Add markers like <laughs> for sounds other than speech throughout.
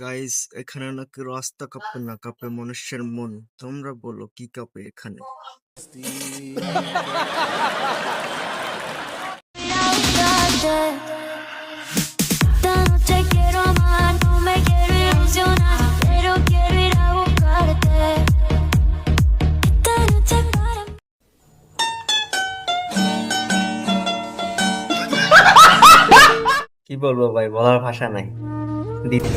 Guys এখানে নাকি রাস্তা কাপে না কাপে মনুষ্যের মন। তোমরা বলো কি কাপে এখানে? কি বলব ভাই বলার ভাষা নাই। দেখছেন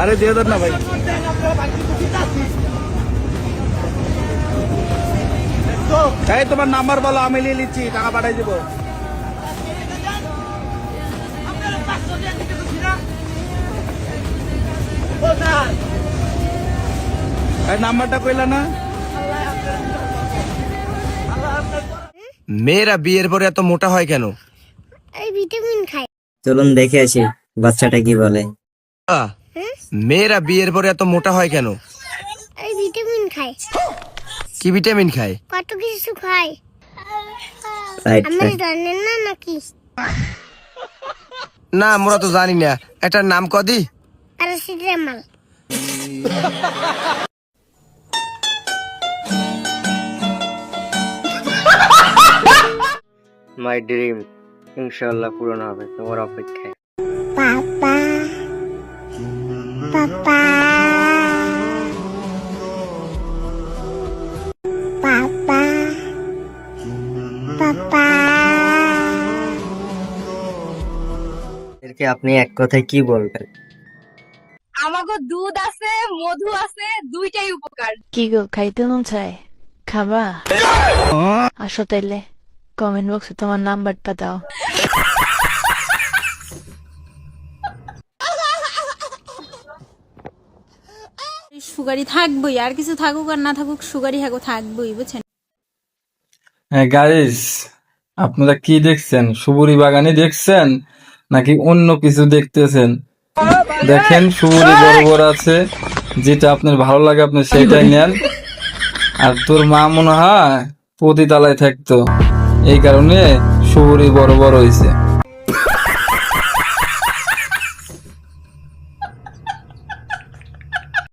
আরে দিয়ে দেন না ভাই। তোমার নাম্বার বলো, আমি নিয়ে নিচ্ছি, টাকা পাঠাই দেবো। নাম্বারটা কইলা না? মেয়েরা বিয়ের পরে এত মোটা হয় কেন? এই ভিটামিন খাই। চলুন দেখে আসি বাচ্চাটা কি বলে। মেয়েরা বিয়ের পরে এত মোটা হয় কেন? এই ভিটামিন খাই। কি ভিটামিন খায়? কত কিছু জানেন না নাকি? না আমরা তো জানি না। এটার নাম কদি প্যারাসিটামল। <laughs> মাই ড্রিম ইনশাআল্লাহ পূরণ হবে তোমার অপেক্ষায়। পাপা। পাপা। পাপা। পাপা। এদেরকে আপনি এক কথায় কি বলবেন? আমাকে দুধ আছে মধু আছে দুইটাই উপকার। কি গো খাইতে মন চাই খাবা? আসো তাইলে। কমেন্ট বক্সে তোমার নাম্বারটা দাও। সুগারি থাকবই আর কিছু থাকুক আর না থাকুক সুগারি হাগো থাকবই বুঝছেন? হ্যাঁ গাইস আপনারা কি দেখছেন? সুবুরি বাগানে দেখছেন নাকি অন্য কিছু দেখতেছেন? দেখেন সুবুরি বড় বড় আছে যেটা আপনার ভালো লাগে আপনি সেটাই নেন। আর তোর মা মনে হয় পতিতালায় থাকতো। এই কারণে শহরে বড় বড় হয়েছে